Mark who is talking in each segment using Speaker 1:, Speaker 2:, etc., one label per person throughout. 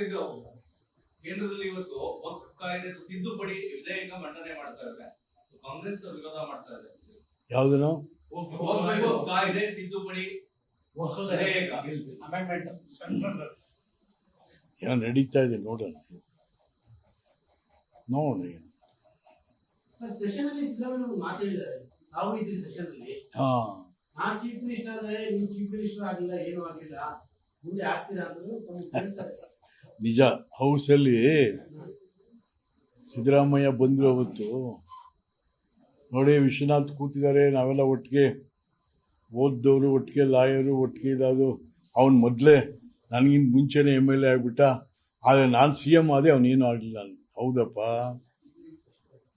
Speaker 1: ಇದು ಕೇಂದ್ರದಲ್ಲಿ ಇವತ್ತು ವಕ್ ಕಾಯ್ದೆ ತಿದ್ದುಪಡಿ ವಿಧೇಯಕ ಮಂಡನೆ ಮಾಡ್ತಾ ಇದೆ ಕಾಂಗ್ರೆಸ್ ವಿರೋಧ ಮಾಡ್ತಾ ಇದೆ
Speaker 2: ಯಾವ್ದನು?
Speaker 1: ವಕ್ಫ್ ಕಾಯ್ದೆ ತಿದ್ದುಪಡಿ ವಿಧೇಯಕ.
Speaker 2: ಏನೋ ನಡೀತಾ ಇದೆ ನೋಡೋಣ. ನೋಡೋಣ ಏನು.
Speaker 3: ಚೀಫ್ ಮಿನಿಸ್ಟರ್ ಚೀಫ್ ಮಿನಿಸ್ಟರ್ ಆಗಿಲ್ಲ ಏನೂ ಆಗಿಲ್ಲ. ಮುಂದೆ ಆಗ್ತೀರಾ ಕೇಳ್ತಾರೆ.
Speaker 2: ನಿಜ ಹೌಸಲ್ಲಿ ಸಿದ್ದರಾಮಯ್ಯ ಬಂದಿರೋ ಅವತ್ತು. ನೋಡಿ ವಿಶ್ವನಾಥ್ ಕೂತಿದ್ದಾರೆ ನಾವೆಲ್ಲ ಒಟ್ಟಿಗೆ ಓದ್ದವರು ಒಟ್ಟಿಗೆ ಲಾಯರು ಒಟ್ಟಿಗೆ ಇದಾದು ಅವನು ಮೊದಲೇ ನನಗಿಂತ ಮುಂಚೆನೇ ಎಂ ಎಲ್ ಎ ಆಗಿಬಿಟ್ಟ. ಆದರೆ ನಾನು ಸಿ ಎಂ ಆದೆ ಅವನೇನು ಆಗಲಿಲ್ಲ. ಹೌದಪ್ಪ.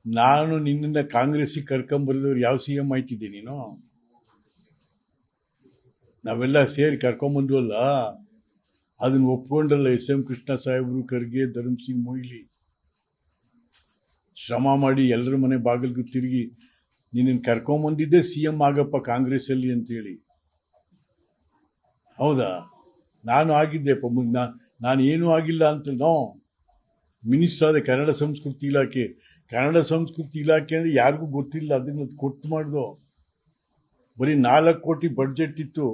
Speaker 2: ನಾನು ನಿನ್ನಿಂದ ಕಾಂಗ್ರೆಸ್ಸಿಗೆ ಕರ್ಕೊಂಬರಿದವ್ರು ಯಾವ ಸಿ ಎಂ ಆಯ್ತಿದ್ದೆ ನೀನು? ನಾವೆಲ್ಲ ಸೇರಿ ಕರ್ಕೊಂಬಂದ್ವಲ್ಲ ಅದನ್ನ ಒಪ್ಕೊಂಡಲ್ಲ ಎಸ್ ಎಂ ಕೃಷ್ಣ ಸಾಹೇಬರು, ಖರ್ಗೆ, ಧರ್ಮ್ ಸಿಂಗ್, ಮೊಯ್ಲಿ. ಶ್ರಮ ಮಾಡಿ ಎಲ್ಲರ ಮನೆ ಬಾಗಿಲಿಗೂ ತಿರುಗಿ ನಿನ್ನನ್ನು ಕರ್ಕೊಂಬಂದಿದ್ದೆ ಸಿ ಎಂ ಆಗಪ್ಪ ಕಾಂಗ್ರೆಸ್ಸಲ್ಲಿ ಅಂತೇಳಿ. ಹೌದಾ? ನಾನು ಆಗಿದ್ದೆ ನಾನು ಏನೂ ಆಗಿಲ್ಲ ಅಂತ ನೋ ಮಿನಿಸ್ಟರ್ ಆದ ಕನ್ನಡ ಸಂಸ್ಕೃತಿ ಇಲಾಖೆ ಕನ್ನಡ ಸಂಸ್ಕೃತಿ ಇಲಾಖೆ ಅಂದರೆ ಯಾರಿಗೂ ಗೊತ್ತಿಲ್ಲ, ಅದನ್ನು ಕೊಟ್ಟು ಮಾಡಿದೋ. ಬರೀ ನಾಲ್ಕು ಕೋಟಿ ಬಡ್ಜೆಟ್ ಇತ್ತು.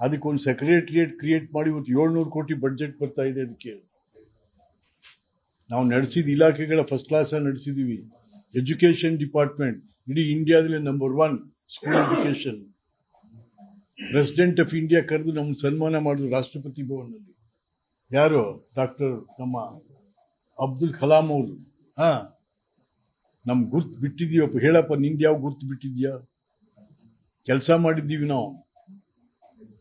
Speaker 2: ಅದಕ್ಕೊಂದು ಸೆಕ್ರೆಟ್ರಿಯೇಟ್ ಕ್ರಿಯೇಟ್ ಮಾಡಿ ಇವತ್ತು ಏಳ್ನೂರು ಕೋಟಿ ಬಡ್ಜೆಟ್ ಬರ್ತಾ ಇದೆ ಅದಕ್ಕೆ ನಾವು ನಡೆಸಿದ ಇಲಾಖೆಗಳ ಫಸ್ಟ್ ಕ್ಲಾಸ್ ನಡೆಸಿದೀವಿ. ಎಜುಕೇಶನ್ ಡಿಪಾರ್ಟ್ಮೆಂಟ್ ಇಡೀ ಇಂಡಿಯಾದಲ್ಲಿ number one school education president of India ಕರೆದು ನಮ್ಗೆ ಸನ್ಮಾನ ಮಾಡಿದ್ರು ರಾಷ್ಟ್ರಪತಿ ಭವನದಲ್ಲಿ ಯಾರು? ಡಾಕ್ಟರ್ ನಮ್ಮ ಅಬ್ದುಲ್ ಕಲಾಂ ಅವರು. ಹಾ. ನಮ್ಗೆ ಗುರ್ತು ಬಿಟ್ಟಿದೀಯಪ್ಪ ಹೇಳಪ್ಪ, ನಿಂದು ಯಾವ ಗುರ್ತು ಬಿಟ್ಟಿದ್ಯಾ? ಕೆಲಸ ಮಾಡಿದ್ದೀವಿ ನಾವು.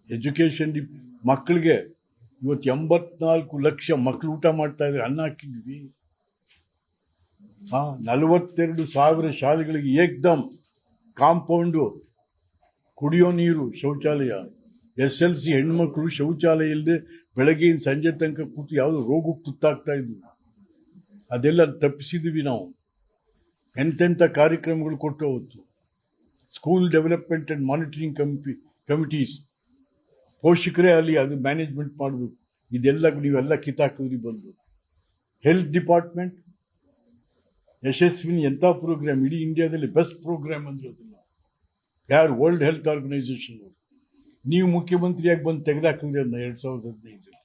Speaker 2: ಎಜುಕೇಶನ್ ಡಿ ಮಕ್ಕಳಿಗೆ ಇವತ್ತು ಎಂಬತ್ನಾಲ್ಕು ಲಕ್ಷ ಮಕ್ಕಳು ಊಟ ಮಾಡ್ತಾ ಇದ್ದಾರೆ ಅನ್ನ ಹಾಕಿದ್ವಿ. ಹಾ, ನಲವತ್ತೆರಡು ಸಾವಿರ ಶಾಲೆಗಳಿಗೆ ಏಕ್ದಮ್ ಕಾಂಪೌಂಡು ಕುಡಿಯೋ ನೀರು ಶೌಚಾಲಯ. ಎಸ್ ಎಲ್ ಸಿ ಹೆಣ್ಮಕ್ಳು ಶೌಚಾಲಯ ಇಲ್ಲದೆ ಬೆಳಗ್ಗೆಯಿಂದ ಸಂಜೆ ತನಕ ಕೂತು ಯಾವುದೋ ರೋಗಕ್ಕೆ ತುತ್ತಾಗ್ತಾ ಇದ್ವು. ಅದೆಲ್ಲ ತಪ್ಪಿಸಿದ್ವಿ ನಾವು. ಎಂತೆಂಥ ಕಾರ್ಯಕ್ರಮಗಳು ಕೊಟ್ಟು ಅವತ್ತು. School development and monitoring committee committees ಪೋಷಕರೇ ಅಲ್ಲಿ ಅದು ಮ್ಯಾನೇಜ್ಮೆಂಟ್ ಮಾಡಬೇಕು. ಇದೆಲ್ಲ ನೀವೆಲ್ಲ ಕಿತ್ತಾಕಿದ್ರಿ ಬಂದು. ಹೆಲ್ತ್ ಡಿಪಾರ್ಟ್ಮೆಂಟ್ ಯಶಸ್ವಿನಿ ಎಂಥ ಪ್ರೋಗ್ರಾಮ್ ಇಡೀ ಇಂಡಿಯಾದಲ್ಲಿ ಬೆಸ್ಟ್ ಪ್ರೋಗ್ರಾಮ್ ಅಂದರೆ ಅದನ್ನು. ಯಾರು ವರ್ಲ್ಡ್ ಹೆಲ್ತ್ ಆರ್ಗನೈಸೇಷನ್ ಅವರು. ನೀವು ಮುಖ್ಯಮಂತ್ರಿಯಾಗಿ ಬಂದು ತೆಗೆದಾಕಿದ್ರಿ ಅದನ್ನ ಎರಡು ಸಾವಿರದ ಹದಿನೈದರಲ್ಲಿ.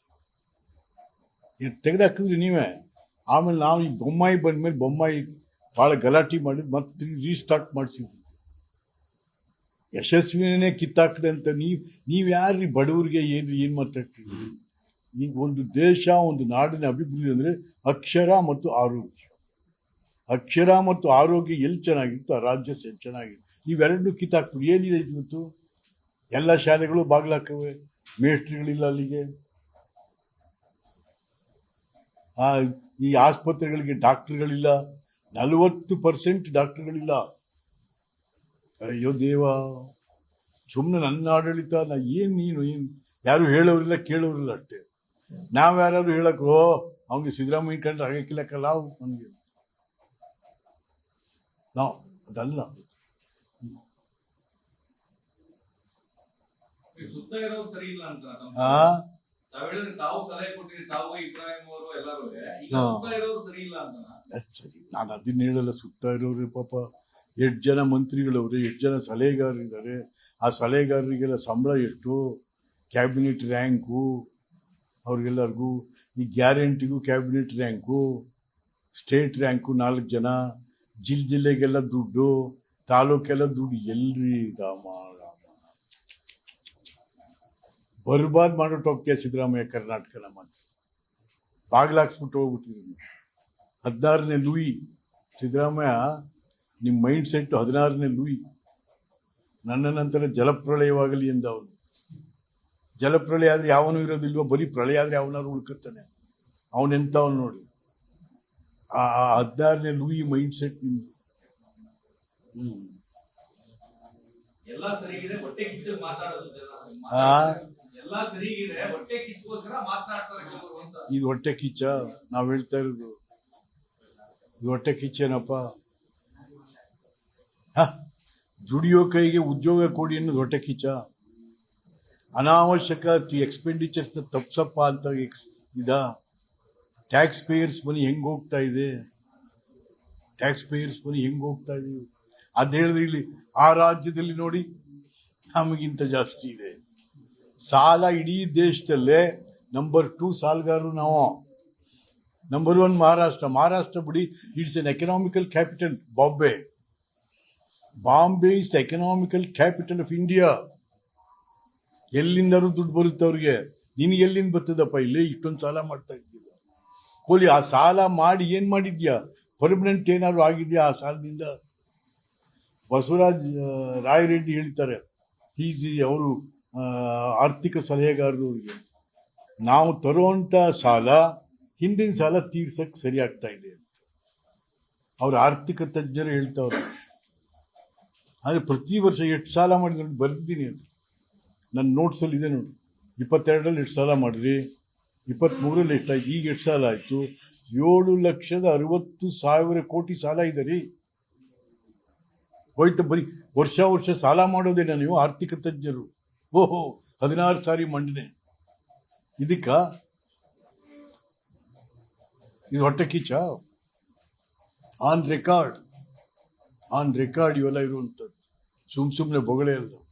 Speaker 2: ತೆಗೆದಾಕಿದ್ರಿ ನೀವೇ. ಆಮೇಲೆ ನಾವು ಈ ಬೊಮ್ಮಾಯಿ ಬಂದ ಮೇಲೆ ಬೊಮ್ಮಾಯಿ ಭಾಳ ಗಲಾಟೆ ಮಾಡಿದ್ ಮತ್ತೆ ರೀಸ್ಟಾರ್ಟ್ ಮಾಡಿಸಿದ್ವಿ. ಯಶಸ್ವಿನೇ ಕಿತ್ತಾಕ್ದೆ ಅಂತ ನೀವು ನೀವು ಯಾರ್ರಿ ಬಡವರಿಗೆ ಏನು ಏನು ಮಾತಾಡ್ತೀವಿ ಈಗ ಒಂದು ದೇಶ, ಒಂದು ನಾಡಿನ ಅಭಿವೃದ್ಧಿ ಅಂದರೆ ಅಕ್ಷರ ಮತ್ತು ಆರೋಗ್ಯ. ಅಕ್ಷರ ಮತ್ತು ಆರೋಗ್ಯ ಎಲ್ಲಿ ಚೆನ್ನಾಗಿತ್ತು ಆ ರಾಜ್ಯ ಸೇ ಚೆನ್ನಾಗಿತ್ತು ಇವೆರಡನ್ನೂ ಕಿತ್ತಾಕ್ಬಿಡಿ. ಏನಿದೆ ಇವತ್ತು? ಎಲ್ಲ ಶಾಲೆಗಳು ಬಾಗ್ಲಾಕವೆ ಮೇಸ್ಟ್ರಿಗಳಿಲ್ಲ ಅಲ್ಲಿಗೆ. ಈ ಆಸ್ಪತ್ರೆಗಳಿಗೆ ಡಾಕ್ಟರ್ಗಳಿಲ್ಲ. ನಲವತ್ತು ಪರ್ಸೆಂಟ್ ಡಾಕ್ಟರ್ಗಳಿಲ್ಲ. ಅಯ್ಯೋ ದೇವ ಸುಮ್ಮನೆ ನನ್ನ ಆಡಳಿತ ನಾ ಏನು ನೀನು ಏನು? ಯಾರು ಹೇಳೋರಿಲ್ಲ ಕೇಳೋರಿಲ್ಲ ಅಷ್ಟೇ. ನಾವು ಯಾರು ಹೇಳಕ್ಕೋ ಅವ್ನಿಗೆ ಸಿದ್ದರಾಮಯ್ಯ ಕಂಡ್ರೆ ಆಗಕ್ಕಿಲ್ಲಕ್ಕಲ್ಲ ಅವನಿಗೆ ನಾವು ಅದಲ್ಲ.
Speaker 1: ಸರಿ ಇಲ್ಲ ಅಂತ. ಸರಿ
Speaker 2: ನಾನು ಅದನ್ನ ಹೇಳಲ್ಲ ಸುತ್ತ ಇರೋರು ಪಾಪ. ಎಷ್ಟು ಜನ ಮಂತ್ರಿಗಳವ್ರೆ, ಎಷ್ಟು ಜನ ಸಲಹೆಗಾರರಿದ್ದಾರೆ. ಆ ಸಲಹೆಗಾರರಿಗೆಲ್ಲ ಸಂಬಳ ಎಷ್ಟು? ಕ್ಯಾಬಿನೆಟ್ ರ್ಯಾಂಕು, ಅವ್ರಿಗೆಲ್ಲರಿಗೂ ಈ ಗ್ಯಾರಂಟಿಗೂ ಕ್ಯಾಬಿನೆಟ್ ರ್ಯಾಂಕು, ಸ್ಟೇಟ್ ರ್ಯಾಂಕು ನಾಲ್ಕು ಜನ, ಜಿಲ್ ಜಿಲ್ಲೆಗೆಲ್ಲ ದುಡ್ಡು, ತಾಲೂಕೆಲ್ಲ ದುಡ್ಡು. ಎಲ್ರಿ ರಾಮ ರಾಮ ಬರ್ಬಾದ್ ಮಾಡೋಟ್ಟು ಹೋಗ್ತೀಯ ಸಿದ್ದರಾಮಯ್ಯ ಕರ್ನಾಟಕನ ಬಾಗಿಲು ಬಾಗ್ಲಾಕ್ಸ್ಬಿಟ್ಟು ಹೋಗ್ಬಿಟ್ಟಿದ್ದೀನಿ. ಹದಿನಾರನೇ ಲೂಯಿ ಸಿದ್ದರಾಮಯ್ಯ ನಿಮ್ಮ ಮೈಂಡ್ ಸೆಟ್ಟು ಹದಿನಾರನೇ ಲೂಯಿ. ನನ್ನ ನಂತರ ಜಲಪ್ರಳಯವಾಗಲಿ ಎಂದ ಅವನು ಜಲಪ್ರಳಯ ಆದರೆ ಯಾವನು ಇರೋದಿಲ್ವೋ ಬರೀ ಪ್ರಳಯ ಆದರೆ ಅವನಾದ್ರು ಉಳ್ಕತ್ತಾನೆ. ಅವನೆಂತವನು ನೋಡಿ. ಆ ಹದಿನಾರನೇ ಲೂಯಿ ಮೈಂಡ್ ಸೆಟ್ ನಿಮ್ದು. ಇದು ಹೊಟ್ಟೆ ಕಿಚ್ಚ ನಾವು ಹೇಳ್ತಾ ಇರೋದು. ಹೊಟ್ಟೆ ಕಿಚ್ಚೇನಪ್ಪ? ದುಡಿಯೋ ಕೈಗೆ ಉದ್ಯೋಗ ಕೊಡಿ ಅನ್ನೋದು ಹೊಟ್ಟೆ ಕಿಚ್ಚ. ಅನಾವಶ್ಯಕ ಎಕ್ಸ್ಪೆಂಡಿಚರ್ಸ್ ತಪ್ಸಪ್ಪ ಅಂತ ಎಕ್ಸ್ ಇದ. ಟ್ಯಾಕ್ಸ್ ಪೇಯರ್ಸ್ ಮನಿ ಹೆಂಗೆ ಹೋಗ್ತಾ ಇದೆ? ಟ್ಯಾಕ್ಸ್ ಪೇಯರ್ಸ್ ಮನಿ ಹೆಂಗೆ ಹೋಗ್ತಾ ಇದೆ? ಅದ್ ಹೇಳಿದ್ರೆ ಇಲ್ಲಿ ಆ ರಾಜ್ಯದಲ್ಲಿ ನೋಡಿ ನಮಗಿಂತ ಜಾಸ್ತಿ ಇದೆ. ಸಾಲ ಇಡೀ ದೇಶದಲ್ಲೇ ನಂಬರ್ ಟೂ ಸಾಲಗಾರರು ನಾವು. ನಂಬರ್ ಒನ್ ಮಹಾರಾಷ್ಟ್ರ ಮಹಾರಾಷ್ಟ್ರ ಬಿಡಿ it's an economical capital Bombay Bombay is economical capital of India ಎಲ್ಲಿಂದಾರು ದುಡ್ಡು ಬರುತ್ತೆ ಅವ್ರಿಗೆ? ನಿನಗೆ ಎಲ್ಲಿಂದ ಬರ್ತದಪ್ಪ ಇಲ್ಲಿ? ಇಷ್ಟೊಂದು ಸಾಲ ಮಾಡ್ತಾ ಇದ್ದಿಲ್ಲ ಕೋಲಿ, ಆ ಸಾಲ ಮಾಡಿ ಏನು ಮಾಡಿದ್ಯಾ? ಪರ್ಮನೆಂಟ್ ಏನಾದ್ರು ಆಗಿದ್ಯಾ ಆ ಸಾಲದಿಂದ? ಬಸವರಾಜ್ ರಾಯರೆಡ್ಡಿ ಹೇಳ್ತಾರೆ. ಈಸಿ ಅವರು ಆರ್ಥಿಕ ಸಲಹೆಗಾರರು ಅವರಿಗೆ. ನಾವು ತರುವಂಥ ಸಾಲ ಹಿಂದಿನ ಸಾಲ ತೀರ್ಸಕ್ ಸರಿ ಆಗ್ತಾ ಇದೆ ಅಂತ. ಅವ್ರ ಆರ್ಥಿಕ ತಜ್ಞರು ಹೇಳ್ತಾವ್ರೆ. ಆದರೆ ಪ್ರತಿ ವರ್ಷ ಎಷ್ಟು ಸಾಲ ಮಾಡಿದ್ರು ಬರ್ದಿದ್ದೀನಿ ಅಂತ. ನನ್ನ ನೋಟ್ಸಲ್ಲಿ ಇದೆ ನೋಡಿ. ಇಪ್ಪತ್ತೆರಡರಲ್ಲಿ ಎಷ್ಟು ಸಾಲ ಮಾಡಿರಿ ಇಪ್ಪತ್ತ್ಮೂರಲ್ಲಿ ಎಷ್ಟಾಯ್ತು ಈಗ ಎಷ್ಟು ಸಾಲ ಆಯಿತು? ಏಳು ಲಕ್ಷದ ಅರವತ್ತು ಸಾವಿರ ಕೋಟಿ ಸಾಲ ಇದೆ ರೀ. ಹೋಯ್ತು ಬರೀ ವರ್ಷ ವರ್ಷ ಸಾಲ ಮಾಡೋದೇನ ನೀವು ಆರ್ಥಿಕ ತಜ್ಞರು. ಓಹೋ, ಹದಿನಾರು ಸಾರಿ ಮಂಡನೆ. ಇದಕ್ಕ ಇದು ಹೊಟ್ಟೆ ಕಿಚ್ಚ ಆನ್ ರೆಕಾರ್ಡ್ ಆನ್ ರೆಕಾರ್ಡ್ ಇವೆಲ್ಲ ಇರುವಂಥದ್ದು. ಸುಮ್ ಸುಮ್ಮನೆ ಬೊಗಳೆ ಅಲ್ಲ